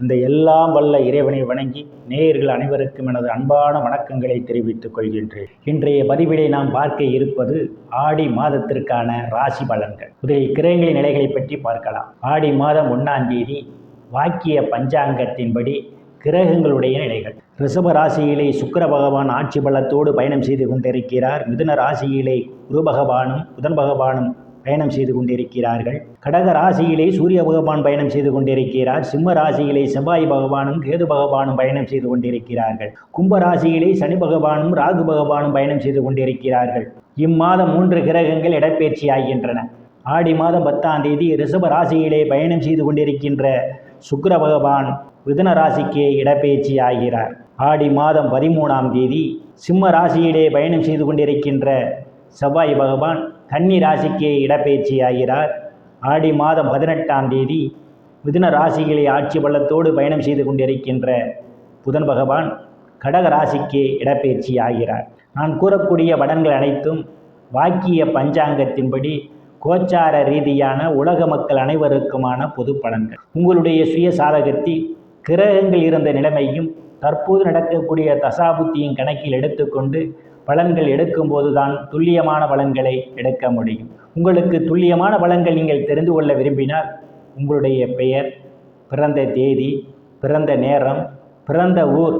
அந்த எல்லாம் வல்ல இறைவனை வணங்கி நேயர்கள் அனைவருக்கும் எனது அன்பான வணக்கங்களை தெரிவித்துக் கொள்கின்றேன். இன்றைய பதிவிலை நாம் பார்க்க இருப்பது ஆடி மாதத்திற்கான ராசி பலன்கள். முதலில் கிரகங்களின் நிலைகளை பற்றி பார்க்கலாம். ஆடி மாதம் ஒன்றாம் தேதி வாக்கிய பஞ்சாங்கத்தின்படி கிரகங்களுடைய நிலைகள். ரிஷப ராசியிலே சுக்கர பகவான் ஆட்சி பலத்தோடு பயணம் செய்து கொண்டிருக்கிறார். மிதுன ராசியிலே குரு பகவானும் புதன் பகவானும் பயணம் செய்து கொண்டிருக்கிறார்கள். கடக ராசியிலே சூரிய பகவான் பயணம் செய்து கொண்டிருக்கிறார். சிம்ம ராசியிலே செவ்வாய் பகவானும் கேது பகவானும் பயணம் செய்து கொண்டிருக்கிறார்கள். கும்ப ராசியிலே சனி பகவானும் ராகு பகவானும் பயணம் செய்து கொண்டிருக்கிறார்கள். இம்மாதம் மூன்று கிரகங்கள் இடப்பெயர்ச்சி ஆகின்றன. ஆடி மாதம் பத்தாம் தேதி ரிஷப ராசியிலே பயணம் செய்து கொண்டிருக்கின்ற சுக்கர பகவான் மிதுன ராசிக்கு இடப்பெயர்ச்சி ஆகிறார். ஆடி மாதம் பதிமூணாம் தேதி சிம்ம ராசியிலே பயணம் செய்து கொண்டிருக்கின்ற செவ்வாய் பகவான் கன்னி ராசிக்கு இடப்பெயர்ச்சி ஆகிறார் ஆடி மாதம் பதினெட்டாம் தேதி மிதுன ராசிகளை ஆட்சி பள்ளத்தோடு பயணம் செய்து கொண்டிருக்கின்ற புதன் பகவான் கடக ராசிக்கு இடப்பெயர்ச்சி ஆகிறார் நான் கூறக்கூடிய படங்கள் அனைத்தும் வாக்கிய பஞ்சாங்கத்தின்படி கோச்சார ரீதியான உலக மக்கள் அனைவருக்குமான பொது பலன்கள். உங்களுடைய சுய சாதகத்தில் கிரகங்கள் இருந்த நிலைமையும் தற்போது நடக்கக்கூடிய தசாபுத்தியின் கணக்கில் எடுத்துக்கொண்டு பலன்கள் எடுக்கும்போது தான் துல்லியமான பலன்களை எடுக்க முடியும். உங்களுக்கு துல்லியமான பலன்கள் நீங்கள் தெரிந்து கொள்ள விரும்பினால் உங்களுடைய பெயர் பிறந்த தேதி பிறந்த நேரம் பிறந்த ஊர்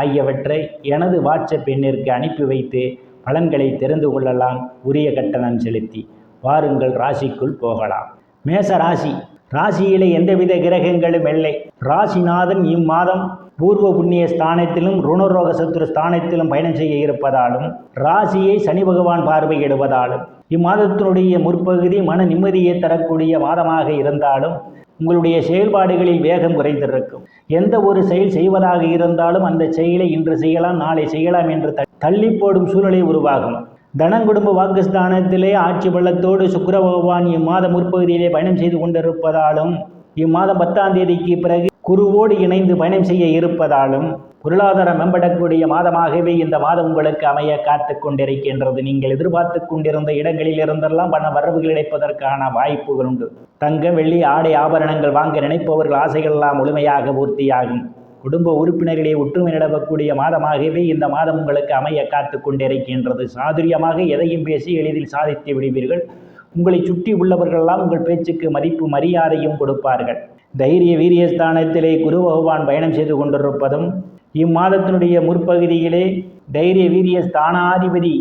ஆகியவற்றை எனது வாட்ஸ்அப் எண்ணிற்கு அனுப்பி வைத்து பலன்களை தெரிந்து கொள்ளலாம். உரிய கட்டணம் செலுத்தி வாருங்கள் ராசிக்குள் போகலாம். மேச ராசி. ராசியிலே எந்தவித கிரகங்களும் இல்லை. ராசிநாதன் இம்மாதம் பூர்வ புண்ணிய ஸ்தானத்திலும் ருணரோக சத்துரு ஸ்தானத்திலும் பயணம் செய்ய இருப்பதாலும் ராசியை சனி பகவான் பார்வையிடுவதாலும் இம்மாதத்தினுடைய முற்பகுதி மன நிம்மதியை தரக்கூடிய மாதமாக இருந்தாலும் உங்களுடைய செயல்பாடுகளில் வேகம் குறைந்திருக்கும். எந்த ஒரு செயல் செய்வதாக இருந்தாலும் அந்த செயலை இன்று செய்யலாம் நாளை செய்யலாம் என்று தள்ளி போடும் சூழ்நிலை உருவாகும். தனங்குடும்ப வாக்குஸ்தானத்திலே ஆட்சி பள்ளத்தோடு சுக்கர பகவான் இம்மாத முற்பகுதியிலே பயணம் செய்து கொண்டிருப்பதாலும் இம்மாதம் பத்தாம் தேதிக்கு பிறகு குருவோடு இணைந்து பயணம் செய்ய இருப்பதாலும் பொருளாதாரம் மேம்படக்கூடிய மாதமாகவே இந்த மாதம் உங்களுக்கு அமைய காத்து கொண்டிருக்கின்றது. நீங்கள் எதிர்பார்த்து கொண்டிருந்த இடங்களில் இருந்தெல்லாம் பண வரவுகள் இணைப்பதற்கான வாய்ப்புகள் உண்டு. தங்க வெள்ளி ஆடை ஆபரணங்கள் வாங்க நினைப்பவர்கள் ஆசைகள் எல்லாம் முழுமையாக பூர்த்தியாகும். குடும்ப உறுப்பினர்களே ஒற்றுமை நிலவக்கூடிய மாதமாகவே இந்த மாதம் உங்களுக்கு அமைய காத்து கொண்டிருக்கின்றது. சாதுரியமாக எதையும் பேசி எளிதில் சாதித்து விடுவீர்கள். உங்களை சுற்றி உள்ளவர்களெல்லாம் உங்கள் பேச்சுக்கு மதிப்பு மரியாதையும் கொடுப்பார்கள். தைரிய வீரியஸ்தானத்திலே குரு பகவான் பயணம் செய்து கொண்டிருப்பதும் இம்மாதத்தினுடைய முற்பகுதியிலே தைரிய வீரிய ஸ்தானாதிபதி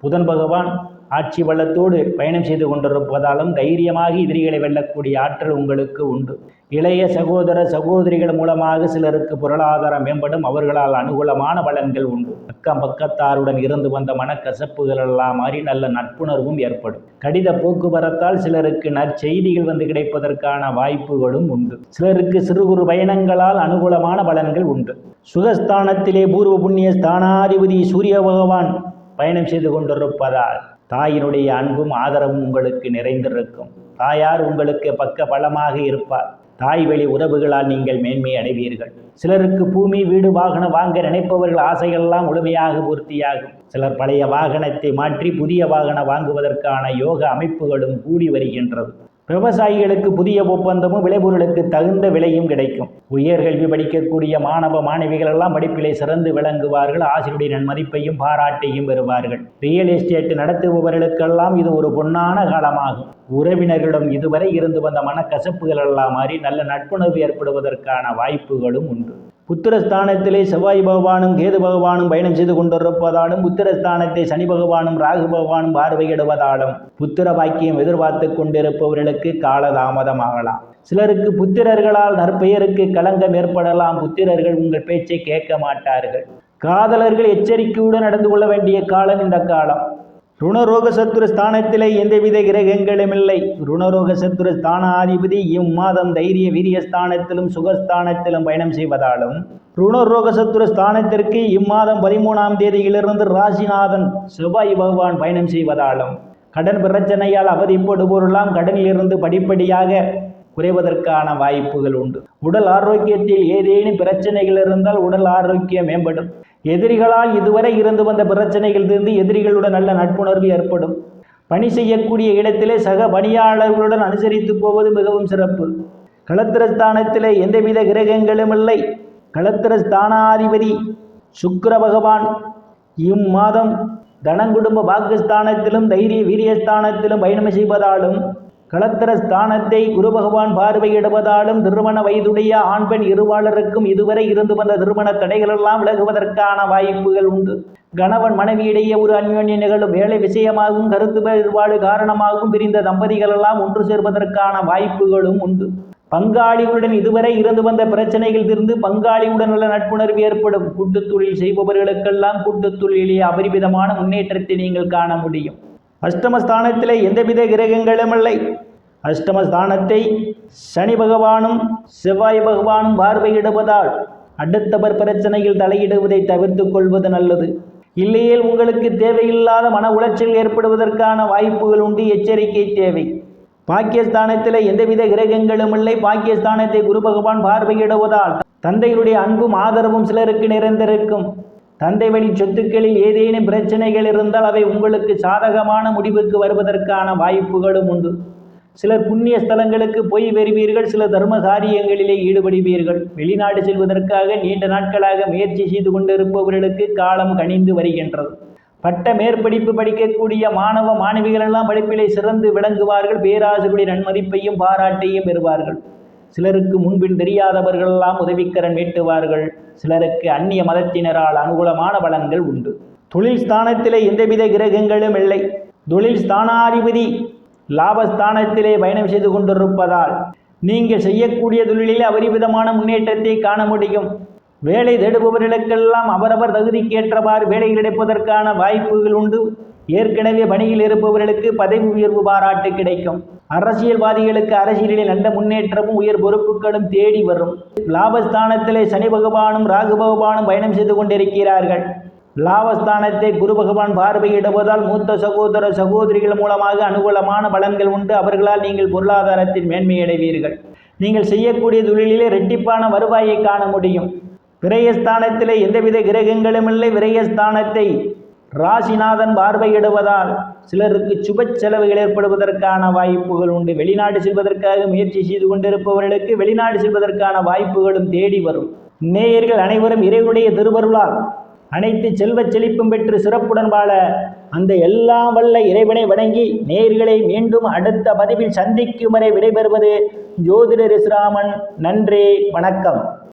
புதன் பகவான் ஆட்சி வள்ளத்தோடு பயணம் செய்து கொண்டிருப்பதாலும் தைரியமாக எதிரிகளை வெல்லக்கூடிய ஆற்றல் உங்களுக்கு உண்டு. இளைய சகோதர சகோதரிகள் மூலமாக சிலருக்கு பொருளாதாரம் மேம்படும் அவர்களால் அனுகூலமான பலன்கள் உண்டு. அக்கம் பக்கத்தாருடன் இருந்து வந்த மனக்கசப்புகள் எல்லாம் மாறி நல்ல நட்புணர்வும் ஏற்படும். கடித போக்குவரத்தால் சிலருக்கு நற்செய்திகள் வந்து கிடைப்பதற்கான வாய்ப்புகளும் உண்டு. சிலருக்கு சிறு குறு பயணங்களால் அனுகூலமான பலன்கள் உண்டு. சுகஸ்தானத்திலே பூர்வ புண்ணிய ஸ்தானாதிபதி சூரிய பகவான் பயணம் செய்து கொண்டிருப்பதால் தாயினுடைய அன்பும் ஆதரவும் உங்களுக்கு நிறைந்திருக்கும். தாயார் உங்களுக்கு பக்க பலமாக இருப்பார். தாய் வழி உறவுகளால் நீங்கள் மேன்மை அடைவீர்கள். சிலருக்கு பூமி வீடு வாகனம் வாங்க நினைப்பவர்கள் ஆசைகள்லாம் முழுமையாக பூர்த்தியாகும். சிலர் பழைய வாகனத்தை மாற்றி புதிய வாகனம் வாங்குவதற்கான யோக அமைப்புகளும் கூடி வருகின்றது. விவசாயிகளுக்கு புதிய ஒப்பந்தமும் விளைபொருளுக்கு தகுந்த விலையும் கிடைக்கும். உயர்கல்வி படிக்கக்கூடிய மாணவ மாணவிகள் எல்லாம் படிப்பிலே சிறந்து விளங்குவார்கள். ஆசிரியருடைய நன்மதிப்பையும் பாராட்டையும் பெறுவார்கள். ரியல் எஸ்டேட் நடத்துபவர்களுக்கெல்லாம் இது ஒரு பொன்னான காலமாகும். உறவினர்களிடம் இதுவரை இருந்து வந்த மனக்கசப்புகள் எல்லாம் மாறி நல்ல நட்புணர்வு ஏற்படுவதற்கான வாய்ப்புகளும் உண்டு. புத்திரஸ்தானத்திலே செவ்வாய் பகவானும் கேது பகவானும் பயணம் செய்து கொண்டிருப்பதாலும் புத்திரஸ்தானத்தை சனி பகவானும் ராகு பகவானும் பார்வையிடுவதாலும் புத்திர பாக்கியம் எதிர்பார்த்து கொண்டிருப்பவர்களுக்கு காலதாமதம் ஆகலாம் சிலருக்கு புத்திரர்களால் நற்பெயருக்கு களங்கம் ஏற்படலாம். புத்திரர்கள் உங்கள் பேச்சை கேட்க மாட்டார்கள். காதலர்கள் எச்சரிக்கையுடன் நடந்து கொள்ள வேண்டிய காலம் இந்த காலம். ருணரோக சத்துரு ஸ்தானத்திலே எந்தவித கிரகங்களும் இல்லை ருணரோக சத்துரு ஸ்தானாதிபதி இம்மாதம் தைரிய வீரிய ஸ்தானத்திலும் சுகஸ்தானத்திலும் பயணம் செய்வதாலும் ருணரோக சத்துரு ஸ்தானத்திற்கு இம்மாதம் பதிமூணாம் தேதியிலிருந்து ராசிநாதன் செவ்வாய் பகவான் பயணம் செய்வதாலும் கடன் பிரச்சனையால் அவதிப்படுவோரெல்லாம் கடனிலிருந்து படிப்படியாக குறைவதற்கான வாய்ப்புகள் உண்டு. உடல் ஆரோக்கியத்தில் ஏதேனும் பிரச்சனைகள் இருந்தால் உடல் ஆரோக்கியம் மேம்படும். எதிரிகளால் இதுவரை இருந்து வந்த பிரச்சனைகள் தீர்ந்து எதிரிகளுடன் நல்ல நட்புணர்வு ஏற்படும். பணி செய்யக்கூடிய இடத்திலே சக பணியாளர்களுடன் அனுசரித்து போவது மிகவும் சிறப்பு. களத்திரஸ்தானத்திலே எந்தவித கிரகங்களும் இல்லை. களத்திரஸ்தானாதிபதி சுக்கர பகவான் இம்மாதம் தனங்குடும்ப பாகிஸ்தானத்திலும் தைரிய வீரியஸ்தானத்திலும் பயணம் செய்வதாலும் களத்திர ஸ்தானத்தை குரு பகவான் பார்வையிடுவதாலும் திருமண வயதுடைய ஆண் பெண் இருவாளருக்கும் இதுவரை இருந்து வந்த திருமண தடைகளெல்லாம் விலகுவதற்கான வாய்ப்புகள் உண்டு. கணவன் மனைவியிடையே ஒரு அந்யோன்ய நிகழும் வேலை விஷயமாகவும் கருத்து வேறுபாடு காரணமாகவும் பிரிந்த தம்பதிகள் எல்லாம் ஒன்று சேர்வதற்கான வாய்ப்புகளும் உண்டு. பங்காளிகளுடன் இதுவரை இருந்து வந்த பிரச்சனைகள் தீர்ந்து பங்காளியுடன் உள்ள நட்புணர்வு ஏற்படும். கூட்டுத்தொழில் செய்பவர்களுக்கெல்லாம் கூட்டுத் தொழிலே அபரிமிதமான முன்னேற்றத்தை நீங்கள் காண முடியும். அஷ்டமஸ்தானத்திலே எந்தவித கிரகங்களும் இல்லை அஷ்டமஸ்தானத்தை சனி பகவானும் செவ்வாய் பகவானும் பார்வையிடுவதால் அடுத்தவர் பிரச்சனையில் தலையிடுவதை தவிர்த்து கொள்வது நல்லது. இல்லையேல் உங்களுக்கு தேவையில்லாத மன உளைச்சல் ஏற்படுவதற்கான வாய்ப்புகள் உண்டு எச்சரிக்கை தேவை. பாக்கியஸ்தானத்தில் எந்தவித கிரகங்களும் இல்லை பாக்கியஸ்தானத்தை குரு பகவான் பார்வையிடுவதால் தந்தையுடைய அன்பும் ஆதரவும் சிலருக்கு நிறைந்திருக்கும். தந்தை வழி சொத்துக்களில் ஏதேனும் பிரச்சனைகள் இருந்தால் அவை உங்களுக்கு சாதகமான முடிவுக்கு வருவதற்கான வாய்ப்புகளும் உண்டு. சிலர் புண்ணிய ஸ்தலங்களுக்கு போய் வருவீர்கள் சில தர்ம காரியங்களிலே ஈடுபடுவீர்கள். வெளிநாடு செல்வதற்காக நீண்ட நாட்களாக முயற்சி செய்து கொண்டிருப்பவர்களுக்கு காலம் கனிந்து வருகின்றது. பட்ட மேற்படிப்பு படிக்கக்கூடிய மாணவ மாணவிகளெல்லாம் படிப்பிலே சிறந்து விளங்குவார்கள் பேராசிரியருடைய நன்மதிப்பையும் பாராட்டையும் பெறுவார்கள். சிலருக்கு முன்பின் தெரியாதவர்களெல்லாம் உதவிக்கரன் மீட்டுவார்கள் சிலருக்கு அந்நிய மதத்தினரால் அனுகூலமான பலன்கள் உண்டு. தொழில் ஸ்தானத்திலே எந்தவித கிரகங்களும் இல்லை. தொழில் ஸ்தானாதிபதி லாபஸ்தானத்திலே பயணம் செய்து கொண்டிருப்பதால் நீங்கள் செய்யக்கூடிய தொழிலில் அபரிவிதமான முன்னேற்றத்தை காண முடியும். வேலை தேடுபவர்களுக்கெல்லாம் அவரவர் தகுதிக்கேற்றவாறு வேலை கிடைப்பதற்கான வாய்ப்புகள் உண்டு. ஏற்கனவே பணியில் இருப்பவர்களுக்கு பதவி உயர்வு பாராட்டு கிடைக்கும். அரசியல்வாதிகளுக்கு அரசியலில் நல்ல முன்னேற்றமும் உயர் பொறுப்புகளும் தேடி வரும். லாபஸ்தானத்திலே சனி பகவானும் ராகு பகவானும் பயணம் செய்து கொண்டிருக்கிறார்கள். லாபஸ்தானத்தை குரு பகவான் பார்வையிடுவதால் மூத்த சகோதர சகோதரிகள் மூலமாக அனுகூலமான பலன்கள் உண்டு. அவர்களால் நீங்கள் பொருளாதாரத்தின் மேன்மையடைவீர்கள். நீங்கள் செய்யக்கூடிய தொழிலிலே ரெட்டிப்பான வருவாயை காண முடியும். விரயஸ்தானத்திலே எந்தவித கிரகங்களும் இல்லை. விரயஸ்தானத்தை ராசிநாதன் பார்வையிடுவதால் சிலருக்கு சுப செலவுகள் ஏற்படுவதற்கான வாய்ப்புகள் உண்டு. வெளிநாடு செல்வதற்காக முயற்சி செய்து கொண்டிருப்பவர்களுக்கு வெளிநாடு செல்வதற்கான வாய்ப்புகளும் தேடி வரும். நேயர்கள் அனைவரும் இறைவனுடைய திருவருளால் அனைத்து செல்வச் செழிப்பும் பெற்று சிறப்புடன் வாழ அந்த எல்லாம் வல்ல இறைவனை வணங்கி நேயர்களை மீண்டும் அடுத்த பதிவில் சந்திக்கும் வரை விடைபெறுவது ஜோதிடர் இஸ்ராமன் நன்றி வணக்கம்.